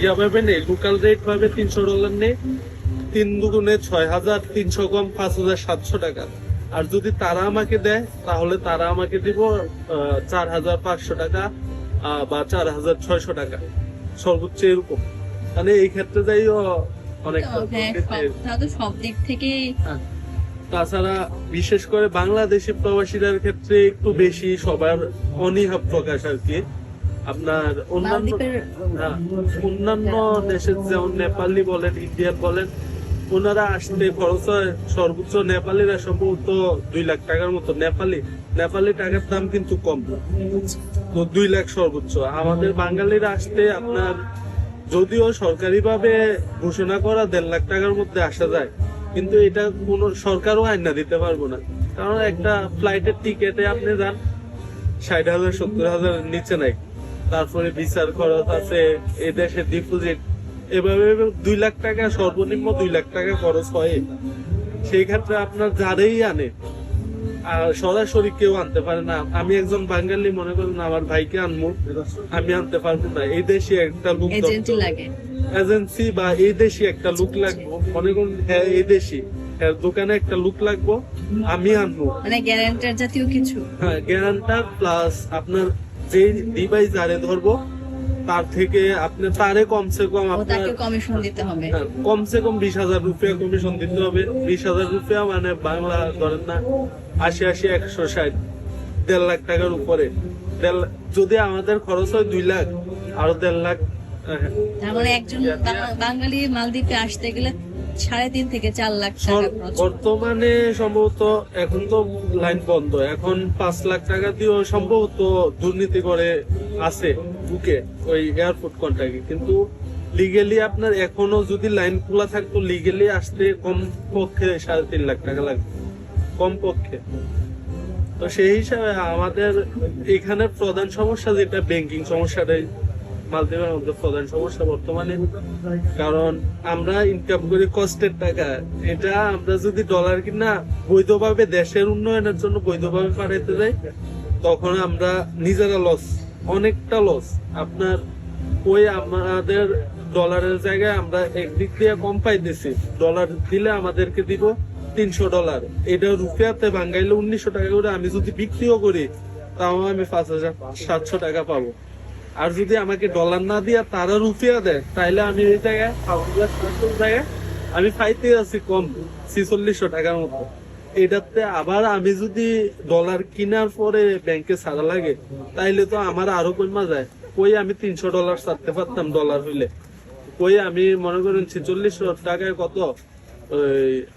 ইয়া পাবে নেই local rate পাবে তিনশো ডলার নেই তিন দুগুণে ছয় হাজার তিনশো কম পাঁচ হাজার সাতশো টাকা। আর যদি তারা আমাকে দেয় তাহলে তারা আমাকে দিব চার হাজার পাঁচশো টাকা বা চার হাজার ছয়শো টাকা। সর্বোচ্চ এরকম। মানে এই ক্ষেত্রে যাইও অনেক হ্যাঁ সব- দিক থেকেই তাছাড়া বিশেষ করে বাংলাদেশি প্রবাসীদের ক্ষেত্রে একটু বেশি সবার অনীহা প্রকাশ আর কি। আপনার অন্যান্য অন্যান্য দেশের যেমন নেপালি বলেন ইন্ডিয়ান বলেন ওনারা আসতে খরচ হয় সর্বোচ্চ নেপালিরা সম্ভবত দুই লাখ টাকার মতো। নেপালি নেপালি টাকার দাম কিন্তু কম। তো দুই লাখ সর্বোচ্চ। আমাদের বাঙালিরা আসতে আপনার যদিও সরকারিভাবে ঘোষণা করা দেড় লাখ টাকার মধ্যে আসা যায় কিন্তু এটা কোনো সরকারও আইনা দিতে পারব না। কারণ একটা ফ্লাইটের টিকেটে আপনি যান ষাট হাজার সত্তর হাজার নিচে নাই। তারপরে বিচার খরচ আছে এই দেশের ডিপোজিট এভাবে দুই লাখ টাকা সর্বনিম্ন দুই লাখ টাকা খরচ হয়। সেই ক্ষেত্রে আপনার যারাই আনে আর সরাসরি কেউ আনতে পারে না। আমি একজন বাঙালি মনে করেন আমার ভাইকে আনব আমি আনতে পারব না। এই দেশে একটা লোক এজেন্সি বা এই দেশি একটা লুক লাগবো। মনে করুন হ্যাঁ এই দেশি হ্যাঁ দোকানে একটা লুক লাগবো আমি আনব। মানে গ্যারান্টার জাতীয় কিছু? হ্যাঁ গ্যারান্টার প্লাস আপনার যে ডিভাইস যারে ধরবো তার থেকে আপনি তারে কমসে কম আপনার কমিশন দিতে হবে। হ্যাঁ, কমসে কম বিশ হাজার রুপিয়া কমিশন দিতে হবে। বিশ হাজার রুপিয়া মানে বাংলা ধরেন না আশি আশি একশো ষাট দেড় লাখ টাকার উপরে। যদি আমাদের খরচ হয় দুই লাখ আরও দেড় লাখ হ্যাঁ, তার মানে একজন বাঙালি মালদ্বীপে আসতে গেলে সাড়ে তিন থেকে চার লাখ টাকা বর্তমানে সম্ভবত এখন তো লাইন বন্ধ। এখন পাঁচ লাখ টাকা দিয়েও সম্ভবত দুর্নীতি করে আছে বুকে ওই এয়ারপোর্ট কন্ট্রাক্টে কিন্তু লিগেলি আপনার এখনও যদি লাইন খোলা থাকতো লিগেলি আসতে কম পক্ষে সাড়ে তিন লাখ টাকা লাগবে। কম পক্ষে তো সেই হিসাবে আমাদের এখানে প্রধান সমস্যা যেটা ব্যাংকিং সমস্যাটাই। মালদ্বীপের মধ্যে প্রধান সমস্যা বর্তমানে। কারণ আমরা ইনকাম করি কষ্টের টাকা, এটা আমরা যদি ডলার কিনা বৈধভাবে দেশের উন্নয়নের জন্য বৈধভাবে পাঠাইতে যাই, তখন আমরা নিজেরা লস অনেকটা লস আপনার ওই আমাদের ডলারের জায়গায় আমরা একদিক দিয়ে কম পাইতেছি। ডলার দিলে আমাদেরকে দিব তিনশো ডলার এটা রুপিয়াতে বাঙ্গাইলে উনিশশো টাকা করে আমি যদি বিক্রিও করি, তাও আমি পাঁচ হাজার সাতশো টাকা পাবো। আর যদি আমাকে ডলার না দিয়া তারা রুপিয়া দেয়, তাইলে আমি এই জায়গায় আমি পাইতে আছি কম, ছিচল্লিশশো টাকার মতো। এটাতে আবার আমি যদি ডলার কিনার পরে ব্যাংকে ছাড়া লাগে, তাইলে তো আমার আরও কমা যায় কই আমি তিনশো ডলার ছাড়তে পারতাম ডলার হইলে। কই আমি মনে করেন ছেচল্লিশশো টাকায় কত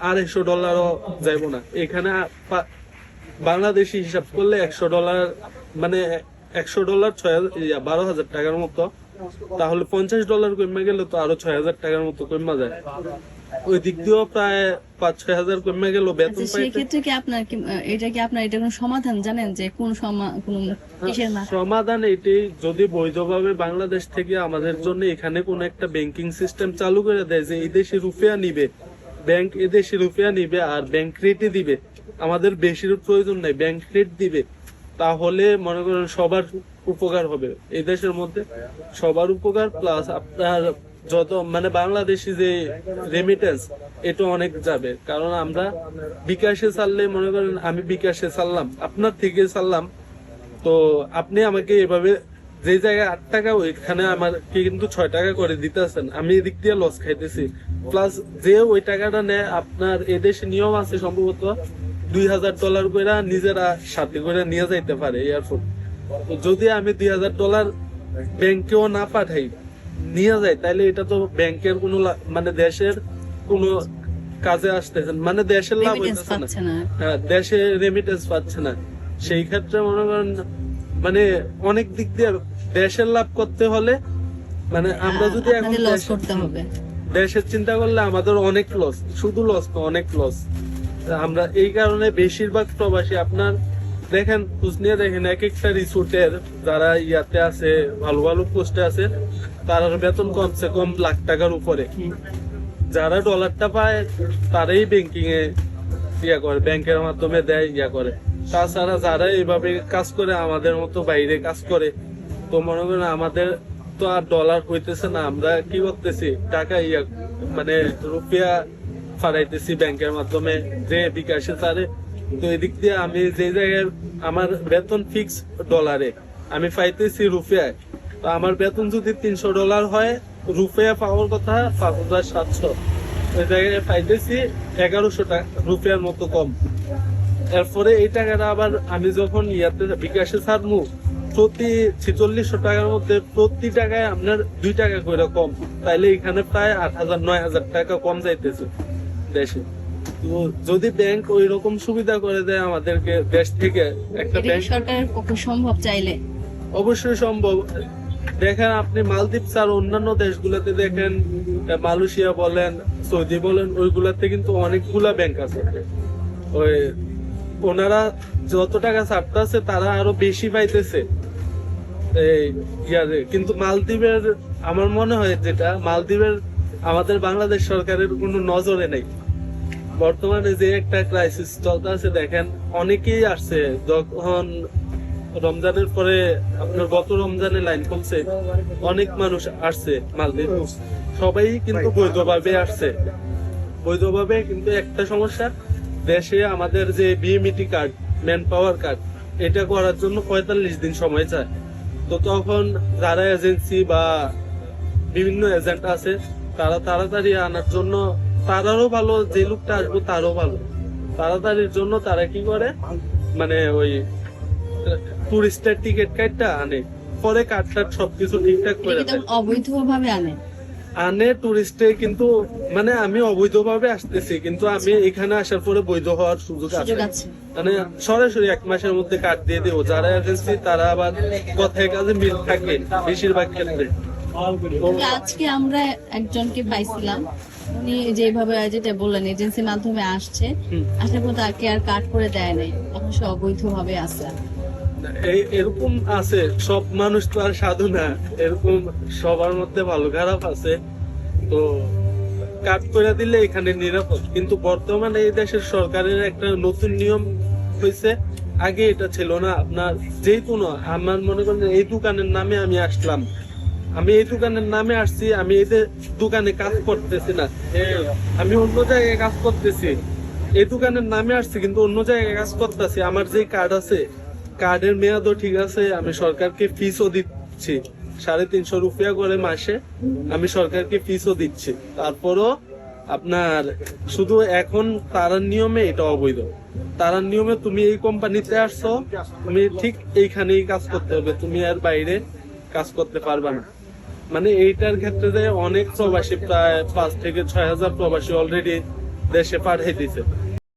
আড়াইশো ডলারও যাইব না। এখানে বাংলাদেশি হিসাব করলে একশো ডলার মানে একশো ডলার ছয় বারো হাজার টাকার মতো। তাহলে পঞ্চাশ ডলার কমে গেলে তো আরও ছয় হাজার টাকার মতো কমা যায়। ওই দিক দিয়েও প্রায় পাঁচ ছয় হাজার কমে গেল বেতন আচ্ছা সেই ক্ষেত্রে কি আপনার এটা কি আপনার এটা কোনো সমাধান জানেন যে কোন কোন সমাধান এটি যদি বৈধভাবে বাংলাদেশ থেকে আমাদের জন্য এখানে কোন একটা ব্যাংকিং সিস্টেম চালু করে দেয় যে এই দেশে রুপিয়া নিবে ব্যাংক এদেশে রুপিয়া নিবে আর ব্যাংক রেটে দিবে আমাদের বেশির প্রয়োজন নাই ব্যাংক রেট দিবে। তাহলে মনে করেন সবার উপকার হবে। এই দেশের মধ্যে সবার উপকার প্লাস আপনার যত মানে বাংলাদেশি যে রেমিটেন্স এটা অনেক যাবে। কারণ আমরা বিকাশে চাললে মনে করেন আমি বিকাশে চাললাম, আপনার থেকে চাললাম। তো আপনি আমাকে এভাবে যে জায়গায় আট টাকা, ওইখানে আমাকে কিন্তু ছয় টাকা করে দিতেছেন। আমি এদিক দিয়ে লস খাইতেছি। প্লাস যে ওই টাকাটা নেয়, আপনার এদেশে নিয়ম আছে সম্ভবত দুই হাজার ডলার করে নিজেরা সাথে করে নিয়ে যাইতে পারে এয়ারপোর্ট যদি আমি দুই হাজার ডলার ব্যাংকেও না পাঠাই নিয়ে যাই তাহলে এটা তো ব্যাংকের কোনো মানে দেশের কোনো কাজে আসতেছে মানে দেশের লাভ হইতেছে না। হ্যাঁ, দেশে রেমিটেন্স পাচ্ছে না। সেই ক্ষেত্রে মনে করেন মানে অনেক দিক দিয়ে দেশের লাভ করতে হলে মানে আমরা যদি এখন দেশের চিন্তা করলে আমাদের অনেক লস শুধু লস না অনেক লস আমরা এই কারণে বেশিরভাগ প্রবাসী আপনার দেখেন, খোঁজ দেখেন, এক একটা রিসোর্টের যারা ইয়াতে আছে, ভালো ভালো পোস্টে আছে, তার বেতন কমসে কম লাখ টাকার উপরে। যারা ডলারটা পায়, তারাই ব্যাংকিং এ ইয়া করে ব্যাংকের মাধ্যমে দেয়, ইয়া করে। তাছাড়া যারা এইভাবে কাজ করে, আমাদের মতো বাইরে কাজ করে, তো মনে করেন আমাদের তো আর ডলার হইতেছে না। আমরা কি করতেছি টাকা ইয়া মানে রুপিয়া ফারাইতেছি ব্যাংকের মাধ্যমে যে বিকাশে তারে তো এদিক দিয়ে আমি যে জায়গায় আমার বেতন ফিক্স ডলারে আমি পাইতেছি রুপিয়ায়। তো আমার বেতন যদি তিনশো ডলার হয়, রুপিয়া পাওয়ার কথা পাঁচ হাজার সাতশো। ওই জায়গায় পাইতেছি এগারোশো টাকা রুপিয়ার মতো কম। এরপরে এই টাকাটা আবার আমি যখন ইয়াতে বিকাশে ছাড়মু, প্রতি ছেচল্লিশশো টাকার মধ্যে প্রতি টাকায় আপনার দুই টাকা করে কম। তাইলে এখানে প্রায় আট হাজার, নয় হাজার টাকা কম যাইতেছে। দেশে। তো যদি ব্যাংক ওই রকম সুবিধা করে দেয় আমাদেরকে দেশ থেকে একটা ব্যাংক সরকারের পক্ষে সম্ভব চাইলে? অবশ্যই সম্ভব। দেখেন আপনি মালদ্বীপ আর অন্যান্য দেশগুলোতে দেখেন মালয়েশিয়া বলেন সৌদি বলেন ওইগুলাতে কিন্তু অনেকগুলা ব্যাংক আছে। ওই ওনারা যত টাকা ছাড়তে আছে তারা আরও বেশি পাইতেছে। এই ইয়ারে। কিন্তু মালদ্বীপের আমার মনে হয় যেটা মালদ্বীপের আমাদের বাংলাদেশ সরকারের কোনো নজরে নেই। বর্তমানে যে একটা ক্রাইসিস চলতে আছে দেখেন, অনেকেই আসছে। যখন রমজানের পরে আপনার গত রমজানে লাইন কমছে অনেক মানুষ আসছে মালদ্বীপ। সবাই কিন্তু বৈধভাবে আসছে। বৈধভাবে কিন্তু একটা সমস্যা, দেশে আমাদের যে BMET card man power card এটা করার জন্য পঁয়তাল্লিশ দিন সময় চায়। তো তখন যারা এজেন্সি বা বিভিন্ন এজেন্ট আছে, তারা তাড়াতাড়ি আনার জন্য তারারও ভালো যে লোকটা আসব তারও ভালো। তাড়াতাড়ির জন্য তারা কি করে? মানে ওই টুরিস্টের টিকিট কার্ডটা আনে। পরে কার্ড টার্ড সবকিছু ঠিকঠাক করে কি দেয়। অবৈধভাবে আনে? আনে টুরিস্টে কিন্তু মানে আমি অবৈধভাবে আসতেছি কিন্তু আমি এখানে আসার পরে বৈধ হওয়ার সুযোগ আছে। মানে সরাসরি এক মাসের মধ্যে কার্ড দিয়ে দেবো। যারা এজেন্সি তারা আবার কথায় কাজে মিল থাকে বেশিরভাগ ক্ষেত্রে। আজকে আমরা একজনকে পাইছিলাম। উনি যেভাবে যেটা বললেন এজেন্সির মাধ্যমে আসছে হুম। আসার পর তাকে আর কাট করে দেয় নাই এখন সে অবৈধভাবে আছে এরকম আছে সব মানুষ তো আর সাধু না এরকম সবার মধ্যে ভালো খারাপ আছে তো কাট করে দিলে এখানে নিরাপদ কিন্তু বর্তমানে এই দেশের সরকারের একটা নতুন নিয়ম হয়েছে আগে এটা ছিল না আপনার যেই কোনো আমার মনে করেন এই দোকানের নামে আমি আসলাম আমি এই দোকানের নামে আসছি, আমি এই দোকানে কাজ করতেছি না, আমি অন্য জায়গায় কাজ করতেছি। এই দোকানের নামে আসছি, কিন্তু অন্য জায়গায় কাজ করতেছি। আমার যে কার্ড আছে কার্ডের মেয়াদও ঠিক আছে, আমি সরকারকে ফিসও দিচ্ছি। সাড়ে তিনশো রুপিয়া করে মাসে আমি সরকারকে ফিসও দিচ্ছি। তারপরও আপনার শুধু এখন তারার নিয়মে এটা অবৈধ। তারার নিয়মে তুমি এই কোম্পানিতে আসছো, তুমি ঠিক এইখানেই কাজ করতে হবে, তুমি আর বাইরে কাজ করতে পারবে না। মানে এইটার ক্ষেত্রে যে অনেক প্রবাসী, প্রায় পাঁচ থেকে ছয় হাজার প্রবাসী অলরেডি দেশে পাঠিয়ে দিছে।